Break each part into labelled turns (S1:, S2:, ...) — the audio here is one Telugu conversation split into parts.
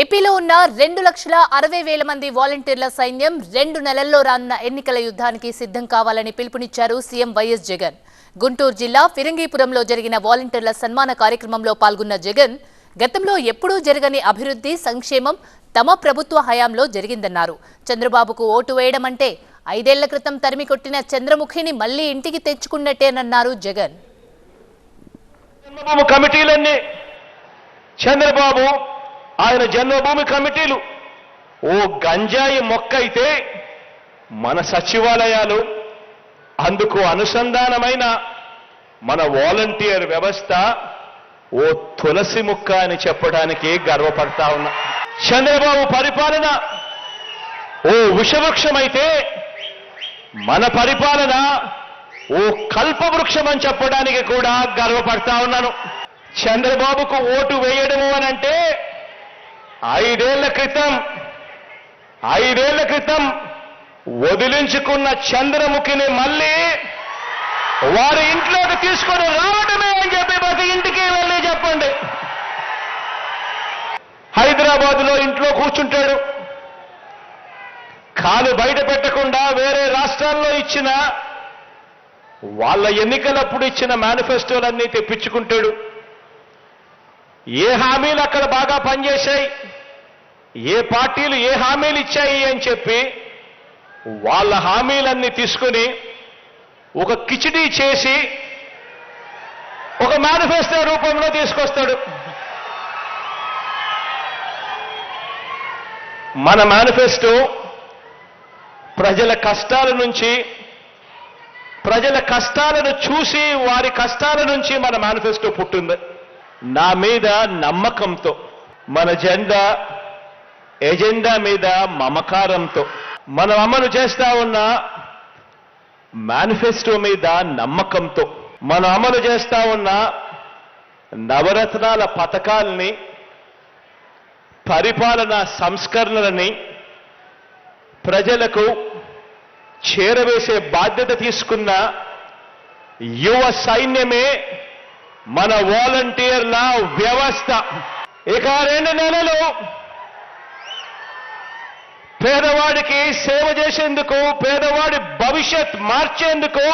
S1: ఏపీలో ఉన్న రెండు లక్షల అరవై వేల మంది వాలంటీర్ల సైన్యం రెండు నెలల్లో రానున్న ఎన్నికల యుద్ధానికి సిద్ధం కావాలని పిలుపునిచ్చారు సీఎం వైఎస్ జగన్. గుంటూరు జిల్లా ఫిరంగీపురంలో జరిగిన వాలంటీర్ల సన్మాన కార్యక్రమంలో పాల్గొన్న జగన్ గతంలో ఎప్పుడూ జరగని అభివృద్ధి సంక్షేమం తమ ప్రభుత్వ హయాంలో జరిగిందన్నారు. చంద్రబాబుకు ఓటు వేయడం అంటే ఐదేళ్ళ క్రితం తరిమి కొట్టిన చంద్రముఖిని మళ్ళీ ఇంటికి తెచ్చుకున్నట్టేనన్నారు జగన్.
S2: కమిటీలన్నీ చంద్రబాబు ఆయన జన్మభూమి కమిటీలు. ఓ గంజాయి మొక్క అయితే మన సచివాలయాలు అందుకు అనుసంధానమైన మన వాలంటీర్ వ్యవస్థ ఓ తులసి ముక్క అని చెప్పడానికి గర్వపడతా ఉన్నా. చంద్రబాబు పరిపాలన ఓ విషవృక్షమైతే మన పరిపాలన ఓ కల్పవృక్షం అని చెప్పడానికి కూడా గర్వపడతా ఉన్నాను. చంద్రబాబుకు ఓటు వేయడము అనంటే ఐదేళ్ళ క్రితం ఐదేళ్ళ క్రితం వదిలించుకున్న చంద్రముఖిని మళ్ళీ వారి ఇంట్లోకి తీసుకొని రావడమే అని చెప్పి ప్రతి ఇంటికి వెళ్ళి చెప్పండి. హైదరాబాద్లో ఇంట్లో కూర్చుంటాడు. కాలు బయట పెట్టకుండా వేరే రాష్ట్రాల్లో ఇచ్చిన వాళ్ళ ఎన్నికలప్పుడు ఇచ్చిన మేనిఫెస్టోలన్నీ తెప్పించుకుంటాడు. ఏ హామీలు అక్కడ బాగా పనిచేశాయి? ఏ పార్టీలు ఏ హామీలు ఇచ్చాయి అని చెప్పి వాళ్ళ హామీలన్నీ తీసుకుని ఒక కిచిడీ చేసి ఒక మేనిఫెస్టో రూపంలో తీసుకొస్తాడు. మన మేనిఫెస్టో ప్రజల కష్టాల నుంచి ప్రజల కష్టాలను చూసి వారి కష్టాల నుంచి మన మేనిఫెస్టో పుట్టింది. నా మీద నమ్మకంతో మన జెండా ఎజెండా మీద మమకారంతో మనం అమలు చేస్తా ఉన్న మేనిఫెస్టో మీద నమ్మకంతో మనం అమలు చేస్తా ఉన్న నవరత్నాల పథకాల్ని పరిపాలన సంస్కరణలని ప్రజలకు చేరవేసే బాధ్యత తీసుకున్న యువ సైన్యమే మన వాలంటీర్ల వ్యవస్థ. ఇక రెండు నెలలు పేదవాడికి సేవ చేసేందుకు పేదవాడి భవిష్యత్ మార్చేందుకు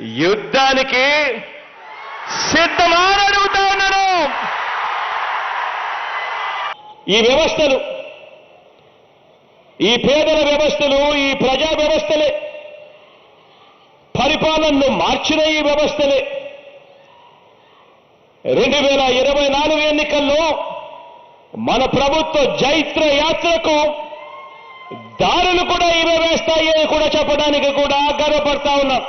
S2: యుద్ధానికి సిద్ధమా అడుగుతా ఉన్నాను. ఈ వ్యవస్థలు ఈ పేదల వ్యవస్థలు ఈ ప్రజా వ్యవస్థలే పరిపాలనను మార్చిన ఈ వ్యవస్థలే. రెండు వేల ఇరవై నాలుగు ఎన్నికల్లో మన ప్రభుత్వ జైత్ర యాత్రకు దారులు కూడా ఇవే వేస్తాయి అని కూడా చెప్పడానికి కూడా గర్వపడతా ఉన్నాం.